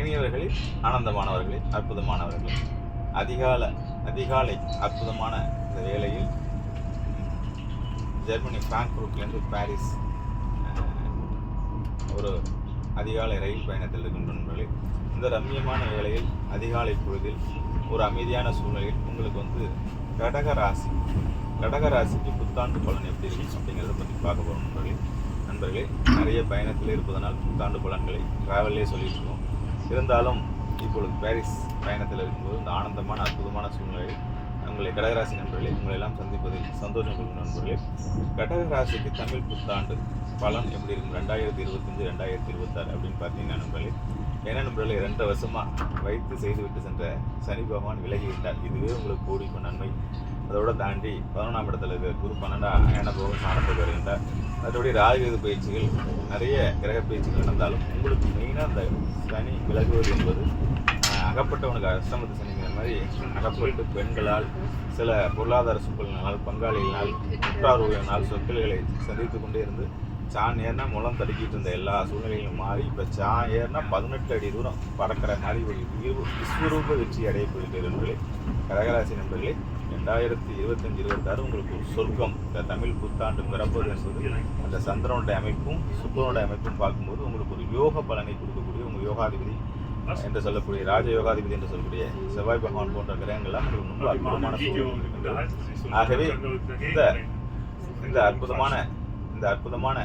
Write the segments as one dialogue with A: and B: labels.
A: இனியவர்களில் ஆனந்தமானவர்களே அற்புதமானவர்களே. அதிகால அதிகாலை அற்புதமான இந்த வேளையில் ஜெர்மனி ஃப்ராங்க்ஃபுர்ட்லேருந்து பாரிஸ் ஒரு அதிகாலை ரயில் பயணத்தில் இருக்கும் நண்பர்களே இந்த ரம்மியமான வேளையில் அதிகாலை பொழுதில் ஒரு அமைதியான சூழ்நிலையில் உங்களுக்கு வந்து கடக ராசி கடக ராசிக்கு புத்தாண்டு பலன் எப்படி இருக்கும் அப்படிங்கிறத பற்றி பார்க்க போகிறோம் நண்பர்களே. நண்பர்களே நிறைய பயணத்தில் இருப்பதனால் புத்தாண்டு பலன்களை ட்ராவல்லே சொல்லியிருக்கோம் இருந்தாலும் இப்பொழுது பாரிஸ் பயணத்தில் இருக்கும்போது இந்த ஆனந்தமான அற்புதமான சூழ்நிலையில் உங்களை கடகராசி நண்பர்களே உங்களை எல்லாம் சந்திப்பதில் சந்தோஷம் கொள்ளும் நண்பர்களே கடகராசிக்கு தமிழ் புத்தாண்டு பலன் எப்படி இருக்கும்? ரெண்டாயிரத்தி இருபத்தஞ்சு ரெண்டாயிரத்தி இருபத்தாறு அப்படின்னு பார்த்தீங்கன்னா நண்பர்களே ஏன்னா நண்பர்களே ரெண்டு வருஷமாக வைத்து செய்துவிட்டு சென்ற சனி பகவான் விலகி விட்டார் இதுவே உங்களுக்கு கூடி நன்மை. அதோட தாண்டி பதினொன்றாம் இடத்துல இருக்க குரு பன்னெண்டாம் ஏன போக சாணத்துக்கு மற்றபடி ராகுகேது பயிற்சிகள் நிறைய கிரக பயிற்சிகள் நடந்தாலும் உங்களுக்கு மெயினாக அந்த சனி விலகுவது என்பது அகப்பட்டவனுக்கு அஷ்டமத்து சனிங்கிற மாதிரி அகப்பட்டு பெண்களால் சில பொருளாதார சூழ்நிலைகளால் பங்காளிகளால் உற்றார்களினால் சொற்கல்களை சந்தித்து கொண்டே இருந்து சான் ஏறினா முளம் தடுக்கிட்டு இருந்த எல்லா சூழ்நிலைகளும் மாறி இப்போ சான் ஏறினா பதினெட்டு அடி தூரம் பறக்கிற மாதிரி ஒரு விஸ்வரூப வெற்றி அடைய போகின்ற நண்பர்களே. கடகராசி நண்பர்களே ரெண்டாயிரத்தி இருபத்தஞ்சி இருபத்தாறு உங்களுக்கு ஒரு சொர்க்கம். இந்த தமிழ் புத்தாண்டு பிறப்பது என்பது அந்த சந்திரனுடைய அமைப்பும் சுக்கரனுடைய அமைப்பும் பார்க்கும்போது உங்களுக்கு ஒரு யோக பலனை கொடுக்கக்கூடிய உங்கள் யோகாதிபதி என்று சொல்லக்கூடிய ராஜ யோகாதிபதி என்று சொல்லக்கூடிய செவ்வாய் பகவான் போன்ற கிரகங்கள்லாம் உங்களுக்கு ரொம்ப அற்புதமான ஆகவே இந்த இந்த அற்புதமான இந்த அற்புதமான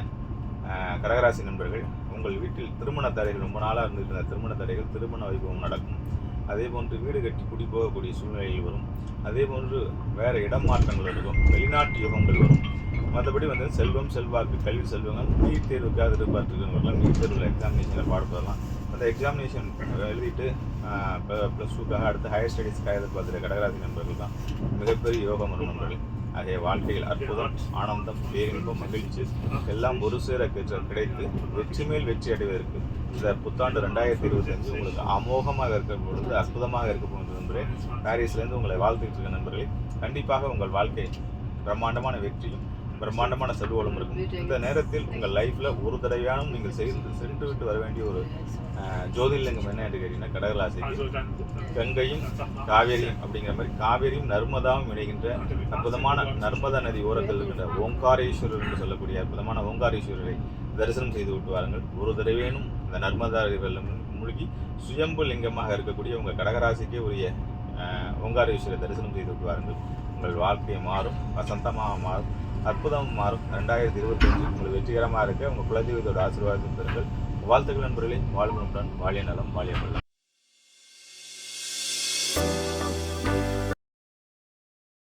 A: கடகராசி நண்பர்கள் உங்கள் வீட்டில் திருமண தடைகள் ரொம்ப நாளாக இருந்துட்டு இருந்த திருமண தடைகள் திருமண வைபவம் நடக்கும். அதே போன்று வீடு கட்டி குடி போகக்கூடிய சூழ்நிலைகள் வரும். அதே போன்று வேறு இடம் மாற்றங்கள் இருக்கும். வெளிநாட்டு யுகங்கள் வரும். மற்றபடி வந்து செல்வம் செல்வாக்கு கல்வி செல்வங்கள் நீட் தேர்வுக்காக எதிர்பார்த்துருக்கிறவங்களாம் நீட் தேர்வில் எக்ஸாமினேஷனில் பாடுபடலாம். அந்த எக்ஸாமினேஷன் எழுதிட்டு ப்ளஸ் டூக்காக அடுத்து ஹையர் ஸ்டடீஸ்க்காக எதிர்பார்த்துருக்க கடகராசி நண்பர்கள் தான் மிகப்பெரிய யோகம் வரும் நண்பர்கள் ஆகிய வாழ்க்கையில் அற்புதம் ஆனந்தம் பேரின்பம் மகிழ்ச்சி எல்லாம் ஒரு சேர கிடைத்து வெற்றி மேல் வெற்றி அடைவதற்கு இந்த புத்தாண்டு ரெண்டாயிரத்தி இருபத்தஞ்சு உங்களுக்கு அமோகமாக இருக்க பொழுது அற்புதமாக இருக்க போகிறது நண்பரே. பாரிஸ்லேருந்து உங்களை வாழ்த்துக்கிட்டு இருக்க நண்பர்களே கண்டிப்பாக உங்கள் வாழ்க்கை பிரம்மாண்டமான வெற்றியும் பிரம்மாண்டமான செல்வங்களும் இருக்கும். இந்த நேரத்தில் உங்கள் லைஃப்பில் ஒரு தடவையானும் நீங்கள் செய்து சென்று விட்டு வர வேண்டிய ஒரு ஜோதிலிங்கம் ஜோதிர்லிங்கம் என்ன என்று கேட்டீங்கன்னா கடகராசிக்கு கங்கையும் காவேரியும் அப்படிங்கிற மாதிரி காவேரியும் நர்மதாவும் இணைகின்ற அற்புதமான நர்மதா நதி ஓரத்தில் இருக்கின்ற ஓங்காரேஸ்வரர் என்று சொல்லக்கூடிய அற்புதமான ஓங்காரேஸ்வரரை தரிசனம் செய்து விட்டு வாருங்கள். ஒரு தடவையேனும் இந்த நர்மதா வெள்ளம் மூழ்கி சுயம்பு லிங்கமாக இருக்கக்கூடிய உங்கள் கடகராசிக்கே உரிய அஹ், ஓங்காரேஸ்வரரை தரிசனம் செய்து விட்டு வாருங்கள். உங்கள் வாழ்க்கை மாறும் வசந்தமாக மாறும் அற்புதம் மாறும். ரெண்டாயிரத்தி இருபத்தஞ்சு உங்களுக்கு வெற்றிகரமாக இருக்க உங்கள் குலதெய்வத்தோட ஆசீர்வாதம் பெறுங்கள். வாழ்த்துக்கள் நண்பர்களே வாழ்வுடன் வாழிய நலம் வாழிய